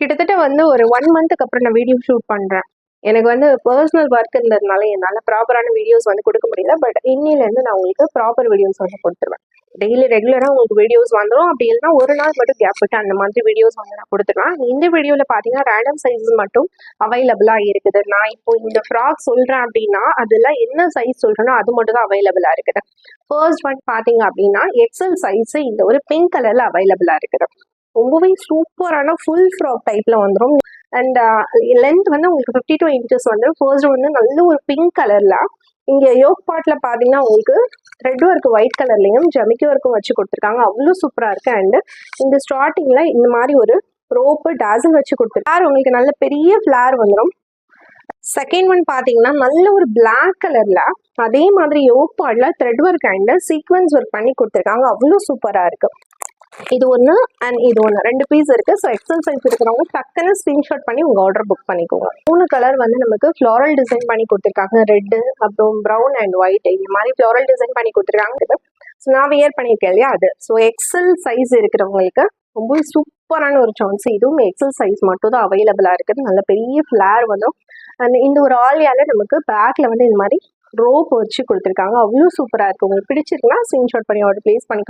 கிட்டத்தட்ட வந்து ஒரு ஒன் மந்த்துக்கு அப்புறம் நான் வீடியோ ஷூட் பண்ணுறேன் எனக்கு வந்து பர்சனல் ஒர்க் இருந்ததுனால என்னால் ப்ராப்பரான வீடியோஸ் வந்து கொடுக்க முடியல. பட் இன்னிலேருந்து நான் உங்களுக்கு ப்ராப்பர் வீடியோஸ் வந்து கொடுத்துருவேன். டெய்லி ரெகுலராக உங்களுக்கு வீடியோஸ் வந்துடும் அப்படி இல்லைன்னா ஒரு நாள் மட்டும் கேப் விட்டு அந்த மாதிரி வீடியோஸ் வந்து நான் கொடுத்துருவேன் இந்த வீடியோவில் பார்த்தீங்கன்னா ரேண்டம் சைஸ் மட்டும் அவைலபிளாக இருக்குது. நான் இப்போ இந்த ஃப்ராக் சொல்கிறேன் அப்படின்னா அதில் என்ன சைஸ் சொல்கிறேனோ அது மட்டும் தான் அவைலபிளாக இருக்குது. ஃபர்ஸ்ட் ஒன் பார்த்தீங்க அப்படின்னா எக்ஸல் சைஸு இந்த ஒரு பிங்க் கலரில் அவைலபிளாக இருக்குது. ரொம்பவே சூப்பரான ஃபுல் ஃப்ராக் டைப்பில் வந்துடும் அண்ட் லென்த் வந்து உங்களுக்கு ஃபிஃப்டி டூ இன்ச்சஸ் வந்து ஃபர்ஸ்ட் வந்து நல்ல ஒரு பிங்க் கலரில் இங்கே யோக் பாட்டில் பார்த்தீங்கன்னா உங்களுக்கு ரெட் ஒர்க்கு ஒயிட் கலர்லையும் ஜமிக்கி ஒர்க்கும் வச்சு கொடுத்துருக்காங்க. அவ்வளோ சூப்பராக இருக்குது அண்டு இந்த ஸ்டார்டிங்கில் இந்த மாதிரி ஒரு ரோப்பு டாசல் வச்சு கொடுத்துருக்காரு உங்களுக்கு நல்ல பெரிய ஃப்ளார் வந்துடும் செகண்ட் ஒன் பார்த்தீங்கன்னா நல்ல ஒரு பிளாக் கலரில் அதே மாதிரி யோக் பார்ட்டில் thread work and sequence work பண்ணி கொடுத்துருக்காங்க. அவ்வளோ சூப்பராக இருக்குது இது ஒன்று அண்ட் இது ஒன்று ரெண்டு பீஸ் இருக்கு. ஸோ எக்ஸல் சைஸ் இருக்கிறவங்க டக்குன்னு ஸ்க்ரீன்ஷாட் பண்ணி உங்கள் ஆர்டர் புக் பண்ணிக்கோங்க. மூணு கலர் வந்து நமக்கு ஃப்ளாரல் டிசைன் பண்ணி கொடுத்துருக்காங்க. ரெட்டு அப்புறம் ப்ரௌன் அண்ட் ஒயிட் இந்த மாதிரி ஃப்ளாரல் டிசைன் பண்ணி கொடுத்துருக்காங்க. ஸோ நான் வியர் பண்ணியிருக்கேன் இல்லையா அது. ஸோ எக்ஸல் சைஸ் இருக்கிறவங்களுக்கு ரொம்ப சூப்பரான ஒரு சான்ஸ் இதுவும் எக்ஸல் சைஸ் மட்டும் தான் அவைலபிளாக இருக்குது. நல்ல பெரிய ஃப்ளேர் வந்துடும் அண்ட் இந்த ஒரு ஆலியால நமக்கு பேக்கில் வந்து இந்த மாதிரி ரோப் வச்சு கொடுத்துருக்காங்க. அவ்வளோ சூப்பராக இருக்குது உங்களுக்கு பிடிச்சிருக்குன்னா ஸ்க்ரீன்ஷாட் பண்ணி ஆர்டர் ப்ளேஸ் பண்ணி